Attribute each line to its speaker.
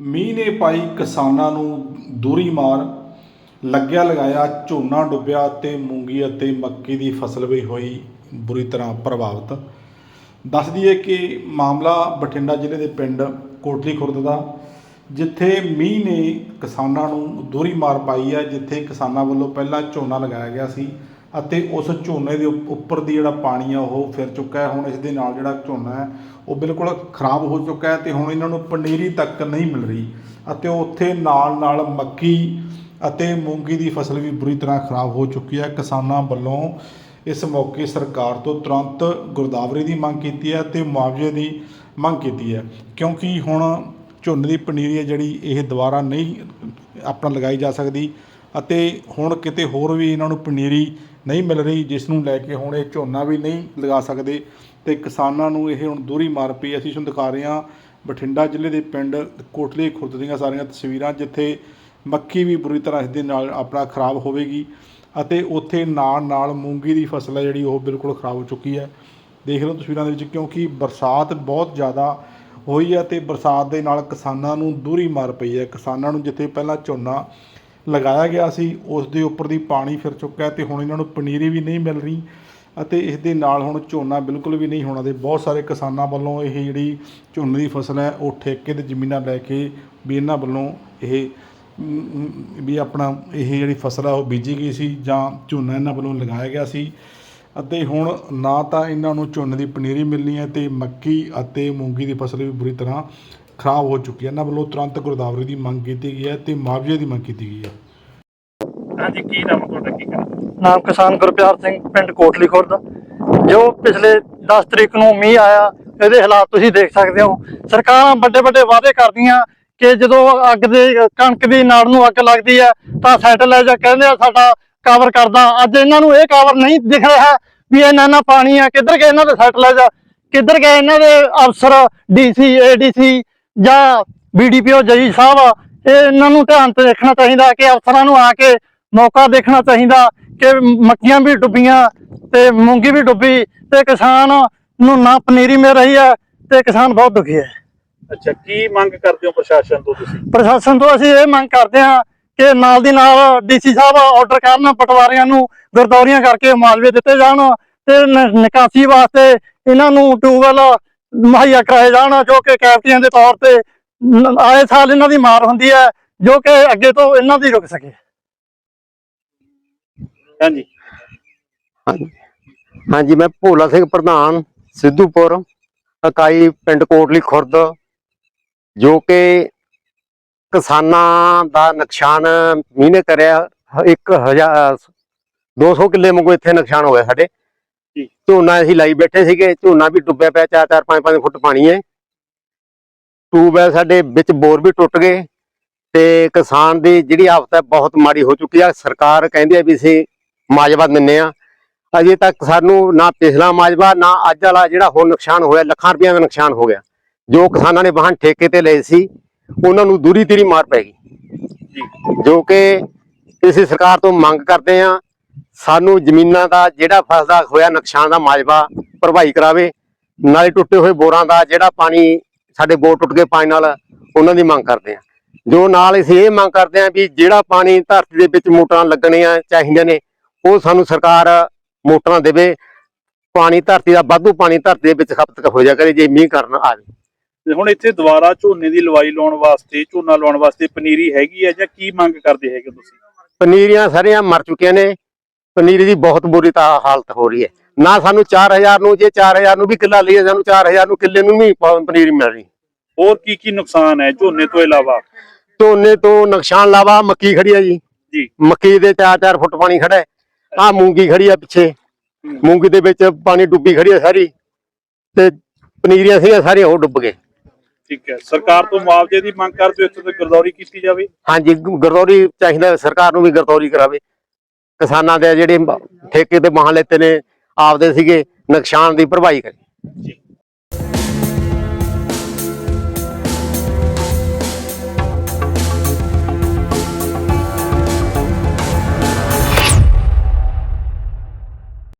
Speaker 1: ਮੀਂਹ ਨੇ ਪਾਈ ਕਿਸਾਨਾਂ ਨੂੰ ਦੂਰੀ ਮਾਰ, ਲੱਗਿਆ ਲਗਾਇਆ, ਝੋਨਾ ਡੁੱਬਿਆ ਤੇ ਮੂੰਗੀ ਅਤੇ ਮੱਕੀ ਦੀ ਫਸਲ ਵੀ ਹੋਈ ਬੁਰੀ ਤਰ੍ਹਾਂ ਪ੍ਰਭਾਵਿਤ। ਦੱਸ ਦਈਏ ਕਿ ਮਾਮਲਾ ਬਠਿੰਡਾ ਜ਼ਿਲ੍ਹੇ ਦੇ ਪਿੰਡ ਕੋਟਲੀ ਖੁਰਦ ਦਾ, ਜਿੱਥੇ ਮੀਂਹ ਨੇ ਕਿਸਾਨਾਂ ਨੂੰ ਦੂਰੀ ਮਾਰ ਪਾਈ ਹੈ, ਜਿੱਥੇ ਕਿਸਾਨਾਂ ਵੱਲੋਂ ਪਹਿਲਾਂ ਝੋਨਾ ਲਗਾਇਆ ਗਿਆ ਸੀ। ਅਤੇ ਉਸ ਝੋਨੇ ਦੇ ਉੱਪ- ਉੱਪਰ ਦੀ ਜਿਹੜਾ ਪਾਣੀ ਆ ਉਹ ਫਿਰ ਚੁੱਕਾ ਹੈ। ਹੁਣ ਇਸ ਦੇ ਨਾਲ ਜਿਹੜਾ ਝੋਨਾ ਹੈ, ਉਹ ਬਿਲਕੁਲ ਖਰਾਬ ਹੋ ਚੁੱਕਾ ਹੈ ਤੇ ਹੁਣ ਇਹਨਾਂ ਨੂੰ ਪਨੀਰੀ ਤੱਕ ਨਹੀਂ ਮਿਲ ਰਹੀ ਅਤੇ ਉੱਥੇ ਨਾਲ ਨਾਲ ਮੱਕੀ ਅਤੇ ਮੂੰਗੀ ਦੀ ਫਸਲ ਵੀ ਬੁਰੀ ਤਰ੍ਹਾਂ ਖਰਾਬ ਹੋ ਚੁੱਕੀ ਹੈ। ਕਿਸਾਨਾਂ ਵੱਲੋਂ ਇਸ ਮੌਕੇ ਸਰਕਾਰ ਤੋਂ ਤੁਰੰਤ ਗੁਰਦਾਵਰੀ ਦੀ ਮੰਗ ਕੀਤੀ ਹੈ ਤੇ ਮੁਆਵਜ਼ੇ ਦੀ ਮੰਗ ਕੀਤੀ ਹੈ। ਕਿਉਂਕਿ ਹੁਣ ਝੋਨੇ ਦੀ ਪਨੀਰੀ ਹੈ ਜਿਹੜੀ, ਇਹ ਦੁਬਾਰਾ ਨਹੀਂ ਆਪਣਾ ਲਗਾਈ ਜਾ ਸਕਦੀ। ਅਤੇ ਹੁਣ ਕਿਤੇ ਹੋਰ ਵੀ ਇਹਨਾਂ ਨੂੰ ਪਨੀਰੀ ਨਹੀਂ ਮਿਲ ਰਹੀ, ਜਿਸ ਨੂੰ ਲੈ ਕੇ ਹੁਣ ਇਹ ਝੋਨਾ ਵੀ ਨਹੀਂ ਲਗਾ ਸਕਦੇ ਤੇ ਕਿਸਾਨਾਂ ਨੂੰ ਇਹ ਹੁਣ ਦੂਰੀ ਮਾਰ ਪਈ। ਅਸੀਂ ਤੁਹਾਨੂੰ ਦਿਖਾ ਰਹੇ ਹਾਂ ਬਠਿੰਡਾ ਜ਼ਿਲ੍ਹੇ ਦੇ ਪਿੰਡ ਕੋਟਲੀ ਖੁਰਦ ਦੀਆਂ ਸਾਰੀਆਂ ਤਸਵੀਰਾਂ, ਜਿੱਥੇ ਮੱਕੀ ਵੀ ਬੁਰੀ ਤਰ੍ਹਾਂ ਇਸ ਦੇ ਨਾਲ ਆਪਣਾ ਖਰਾਬ ਹੋਵੇਗੀ ਅਤੇ ਉੱਥੇ ਨਾਲ ਨਾਲ ਮੂੰਗੀ ਦੀ ਫਸਲ ਹੈ ਜਿਹੜੀ, ਉਹ ਬਿਲਕੁਲ ਖਰਾਬ ਹੋ ਚੁੱਕੀ ਹੈ। ਦੇਖ ਲਓ ਤਸਵੀਰਾਂ ਦੇ ਵਿੱਚ, ਕਿਉਂਕਿ ਬਰਸਾਤ ਬਹੁਤ ਜ਼ਿਆਦਾ ਹੋਈ ਹੈ ਤੇ ਬਰਸਾਤ ਦੇ ਨਾਲ ਕਿਸਾਨਾਂ ਨੂੰ ਦੂਰੀ ਮਾਰ ਪਈ ਹੈ। ਕਿਸਾਨਾਂ ਨੂੰ ਜਿੱਥੇ ਪਹਿਲਾਂ ਝੋਨਾ ਲਗਾਇਆ ਗਿਆ ਸੀ, ਉਸ ਦੇ ਉੱਪਰ ਦੀ ਪਾਣੀ ਫਿਰ ਚੁੱਕਾ ਹੈ ਤੇ ਹੁਣ ਇਹਨਾਂ ਨੂੰ ਪਨੀਰੀ ਵੀ ਨਹੀਂ ਮਿਲ ਰਹੀ ਅਤੇ ਇਸ ਦੇ ਨਾਲ ਹੁਣ ਝੋਨਾ ਬਿਲਕੁਲ ਵੀ ਨਹੀਂ ਹੋਣਾ ਤੇ ਬਹੁਤ ਸਾਰੇ ਕਿਸਾਨਾਂ ਵੱਲੋਂ ਇਹ ਜਿਹੜੀ ਝੋਨੇ ਦੀ ਫਸਲ ਹੈ, ਉਹ ਠੇਕੇ ਤੇ ਜ਼ਮੀਨਾਂ ਲੈ ਕੇ ਵੀ ਇਹਨਾਂ ਵੱਲੋਂ ਇਹ ਵੀ ਆਪਣਾ ਇਹ ਜਿਹੜੀ ਫਸਲ ਹੈ ਉਹ ਬੀਜੀ ਗਈ ਸੀ ਜਾਂ ਝੋਨਾ ਇਹਨਾਂ ਵੱਲੋਂ ਲਗਾਇਆ ਗਿਆ ਸੀ। ਅਤੇ ਹੁਣ ਨਾ ਤਾਂ ਇਹਨਾਂ ਨੂੰ ਝੋਨੇ ਦੀ ਪਨੀਰੀ ਮਿਲਣੀ ਹੈ ਤੇ ਮੱਕੀ ਅਤੇ ਮੂੰਗੀ ਦੀ ਫਸਲ ਵੀ ਬੁਰੀ ਤਰ੍ਹਾਂ ਖਰਾਬ ਹੋ ਚੁੱਕੀ ਹੈ। ਇਹਨਾਂ ਵੱਲੋਂ ਤੁਰੰਤ ਗੁਰਦਾਵਰੀ ਦੀ ਮੰਗ ਕੀਤੀ ਗਈ ਹੈ ਤੇ ਮੁਆਵਜ਼ੇ ਦੀ ਮੰਗ ਕੀਤੀ ਗਈ ਹੈ।
Speaker 2: ਹਾਂਜੀ ਕੀ ਨਾਮ ਤੁਹਾਡਾ? ਕੀ ਕਰਦੇ
Speaker 3: ਨਾਮ ਕਿਸਾਨ ਗੁਰਪਿਆਰ ਸਿੰਘ ਪਿੰਡ ਕੋਟਲੀ ਖੁਰਦ। ਜੋ ਪਿਛਲੇ 10 ਤਰੀਕ ਨੂੰ ਮੀਂਹ ਆਇਆ ਇਹਦੇ ਹਾਲਾਤ ਤੁਸੀਂ ਦੇਖ ਸਕਦੇ ਹੋ। ਸਰਕਾਰਾਂ ਵੱਡੇ ਵੱਡੇ ਵਾਅਦੇ ਕਰਦੀਆਂ ਕਿ ਜਦੋਂ ਅੱਗ ਦੇ ਕਣਕ ਦੀ ਨਾੜ ਨੂੰ ਅੱਗ ਲੱਗਦੀ ਹੈ ਤਾਂ ਸੈਟਲਾਈਟ ਕਹਿੰਦੇ ਆ ਸਾਡਾ ਕਵਰ ਕਰਦਾ। ਅੱਜ ਇਹਨਾਂ ਨੂੰ ਇਹ ਕਵਰ ਨਹੀਂ ਦਿਖ ਰਿਹਾ ਵੀ ਇਹਨਾਂ ਨਾ ਪਾਣੀ ਆ। ਕਿੱਧਰ ਗਏ ਇਹਨਾਂ ਦੇ ਸੈਟਲਾਈਟ? ਕਿੱਧਰ ਗਏ ਇਹਨਾਂ ਦੇ ਅਫਸਰ? ਡੀਸੀ ਏਡੀਸੀ ਜਾਂ ਬੀਡੀਪੀਓ ਜਈ ਸਾਹਿਬ ਇਹ ਇਹਨਾਂ ਨੂੰ ਧਿਆਨ ਤੇ ਦੇਖਣਾ ਚਾਹੀਦਾ ਕਿ ਅਫਸਰਾਂ ਨੂੰ ਆ ਕੇ ਮੌਕਾ ਦੇਖਣਾ ਚਾਹੀਦਾ ਕਿ ਮੱਕੀਆਂ ਵੀ ਡੁੱਬੀਆਂ ਤੇ ਮੂੰਗੀ ਵੀ ਡੁੱਬੀ ਤੇ ਕਿਸਾਨ ਨੂੰ ਨਾ ਪਨੀਰੀ ਮਿਲ ਰਹੀ ਹੈ ਤੇ ਕਿਸਾਨ ਬਹੁਤ ਦੁਖੀ ਹੈ।
Speaker 2: ਅੱਛਾ ਕੀ ਮੰਗ ਕਰਦੇ ਹੋ ਪ੍ਰਸ਼ਾਸਨ ਤੋਂ ਤੁਸੀਂ?
Speaker 3: ਪ੍ਰਸ਼ਾਸਨ ਤੋਂ ਅਸੀਂ ਇਹ ਮੰਗ ਕਰਦੇ ਹਾਂ ਕਿ ਨਾਲ ਦੀ ਨਾਲ ਡੀਸੀ ਸਾਹਿਬ ਆਰਡਰ ਕਰਨ ਪਟਵਾਰੀਆਂ ਨੂੰ ਗਰਦੌਰੀਆਂ ਕਰਕੇ ਮੁਆਵਜ਼ੇ ਦਿੱਤੇ ਜਾਣ ਤੇ ਨਿਕਾਸੀ ਵਾਸਤੇ ਇਹਨਾਂ ਨੂੰ ਟਿਊਬਵੈੱਲ ਮੁਹੱਈਆ ਕਰਾਏ ਜਾਣ ਜੋ ਕਿ ਕੈਪਟੀਆਂ ਦੇ ਤੌਰ ਤੇ ਆਏ ਸਾਲ ਇਹਨਾਂ ਦੀ ਮਾਰ ਹੁੰਦੀ ਹੈ ਜੋ ਕਿ ਅੱਗੇ ਤੋਂ ਇਹਨਾਂ ਦੀ ਰੁਕ ਸਕੇ।
Speaker 2: ਹਾਂਜੀ।
Speaker 4: ਹਾਂਜੀ। ਹਾਂਜੀ ਮੈਂ ਭੋਲਾ ਸਿੰਘ ਪ੍ਰਧਾਨ ਸਿੱਧੂਪੁਰ ਇਕਾਈ ਪਿੰਡ ਕੋਟਲੀ ਖੁਰਦ ਜੋ ਕਿ ਕਿਸਾਨਾਂ ਦਾ ਨੁਕਸਾਨ ਮੀਂਹ ਨੇ ਕਰਿਆ 1000 200 ਕਿੱਲੇ ਵਾਂਗੂ ਇੱਥੇ ਨੁਕਸਾਨ ਹੋਇਆ ਸਾਡੇ। ਝੋਨਾ ਅਸੀਂ ਲਾਈ ਬੈਠੇ ਸੀਗੇ ਝੋਨਾ ਵੀ ਡੁੱਬਿਆ ਪਿਆ 4-4 5-5 ਫੁੱਟ ਪਾਣੀ ਹੈ। ਟੂਬਵੈਲ ਸਾਡੇ ਵਿੱਚ ਬੋਰ ਵੀ ਟੁੱਟ ਗਏ ਤੇ ਕਿਸਾਨ ਦੀ ਜਿਹੜੀ ਹਾਲਤ ਹੈ ਬਹੁਤ ਮਾੜੀ ਹੋ ਚੁੱਕੀ ਆ। ਸਰਕਾਰ ਕਹਿੰਦੀ ਹੈ ਵੀ ਅਸੀਂ ਮਾਜਵਾ ਦਿੰਨੇ ਆ ਅਜੇ ਤੱਕ ਸਾਨੂੰ ਨਾ ਪਿਛਲਾ ਮਾਜਵਾ ਨਾ ਅੱਜ ਵਾਲਾ ਜਿਹੜਾ ਹੋਰ ਨੁਕਸਾਨ ਹੋਇਆ ਲੱਖਾਂ ਰੁਪਈਆ ਦਾ ਨੁਕਸਾਨ ਹੋ ਗਿਆ। ਜੋ ਕਿਸਾਨਾਂ ਨੇ ਵਾਹਨ ਠੇਕੇ ਤੇ ਲਏ ਸੀ ਉਹਨਾਂ ਨੂੰ ਦੂਰੀ ਤੀਰੀ ਮਾਰ ਪੈ ਗਈ।
Speaker 2: ਜੀ।
Speaker 4: ਜੋ ਕਿ ਅਸੀਂ ਸਰਕਾਰ ਤੋਂ ਮੰਗ ਕਰਦੇ ਆ ਸਾਨੂੰ ਜ਼ਮੀਨਾਂ ਦਾ ਜਿਹੜਾ ਫਸਦਾ ਹੋਇਆ ਨੁਕਸਾਨ ਦਾ ਮਾਜਵਾ ਭਰਵਾਈ ਕਰਾਵੇ ਨਾਲੇ ਟੁੱਟੇ ਹੋਏ ਬੋਰਾਂ ਦਾ ਜਿਹੜਾ ਪਾਣੀ ਸਾਡੇ ਬੋਰ ਟੁੱਟ ਗਏ ਪਾਣੀ ਨਾਲ ਉਹਨਾਂ ਦੀ ਮੰਗ ਕਰਦੇ ਆ ਜੋ ਨਾਲ ਅਸੀਂ ਇਹ ਮੰਗ ਕਰਦੇ ਆ ਵੀ ਜਿਹੜਾ ਪਾਣੀ ਧਰਤੀ ਦੇ ਵਿੱਚ ਮੋਟਰਾਂ ਲੱਗਣੀਆਂ ਚਾਹੀਦੀਆਂ ਨੇ ਉਹ ਸਾਨੂੰ ਸਰਕਾਰ ਮੋਟਰਾਂ ਦੇਵੇ। ਪਾਣੀ ਧਰਤੀ ਦਾ ਵਾਧੂ ਪਾਣੀ ਧਰਤੀ ਦੇ ਵਿੱਚ ਖਪਤ ਹੋ ਜਾ ਕਰੇ ਜੇ ਮੀਂਹ ਕਰਨ ਆਵੇ।
Speaker 2: ਤੇ ਹੁਣ ਇੱਥੇ ਦੁਬਾਰਾ ਝੋਨੇ ਦੀ ਲਵਾਈ ਲਾਉਣ ਵਾਸਤੇ ਝੋਨਾ ਲਾਉਣ ਵਾਸਤੇ ਪਨੀਰੀ ਹੈਗੀ ਹੈ ਜਾਂ ਕੀ ਮੰਗ ਕਰਦੇ ਹੈਗੇ ਤੁਸੀਂ?
Speaker 4: ਪਨੀਰੀਆਂ ਸਾਰੀਆਂ ਮਰ ਚੁੱਕੀਆਂ ਨੇ। ਪਨੀਰੀ ਦੀ ਬਹੁਤ ਬੁਰੀ ਤਾਂ ਹਾਲਤ ਹੋ ਰਹੀ ਹੈ। ਨਾ ਸਾਨੂੰ 4000 ਨੂੰ ਜੇ 4000 ਨੂੰ ਵੀ ਕਿੱਲਾ ਲਈਏ ਸਾਨੂੰ 4000 ਨੂੰ ਕਿੱਲੇ ਨੂੰ ਵੀ ਪਨੀਰੀ ਮਿਲ ਰਹੀ।
Speaker 2: ਹੋਰ ਕੀ ਕੀ ਨੁਕਸਾਨ ਹੈ ਝੋਨੇ ਤੋਂ ਇਲਾਵਾ?
Speaker 4: ਝੋਨੇ ਤੋਂ ਨੁਕਸਾਨ ਲਾਵਾ ਮੱਕੀ ਖੜੀ ਹੈ ਜੀ।
Speaker 2: ਜੀ।
Speaker 4: ਮੱਕੀ ਦੇ 4-4 ਫੁੱਟ ਪਾਣੀ ਖੜਾ ਹੈ। ਆ ਮੂੰਗੀ ਖੜੀ ਹੈ ਪਿੱਛੇ। ਮੂੰਗੀ ਦੇ ਵਿੱਚ ਪਾਣੀ ਡੁੱਬੀ ਖੜੀ ਹੈ ਸਾਰੀ। ਤੇ ਪਨੀਰੀਆਂ ਸੀਗੀਆਂ ਸਾਰੀਆਂ ਉਹ ਡੁੱਬ ਗਏ।
Speaker 2: ਠੀਕ ਹੈ। ਸਰਕਾਰ ਤੋਂ ਮੁਆਵਜ਼ੇ ਦੀ ਮੰਗ ਕਰਦੇ ਹੋ ਇੱਥੇ ਤੇ ਗਰਦੌਰੀ ਕੀਤੀ ਜਾਵੇ?
Speaker 4: ਹਾਂਜੀ ਗਰਦੌਰੀ ਚਾਹੀਦਾ ਸਰਕਾਰ ਨੂੰ ਵੀ ਗਰਦੌਰੀ ਕਰਾਵੇ। ਕਿਸਾਨਾਂ ਦੇ ਜਿਹੜੇ ਠੇਕੇ ਤੇ ਬਾਹਾਂ ਲੈਤੇ ਨੇ ਆਪਦੇ ਸੀਗੇ ਨੁਕਸਾਨ ਦੀ ਭਰਵਾਈ ਕਰੇ।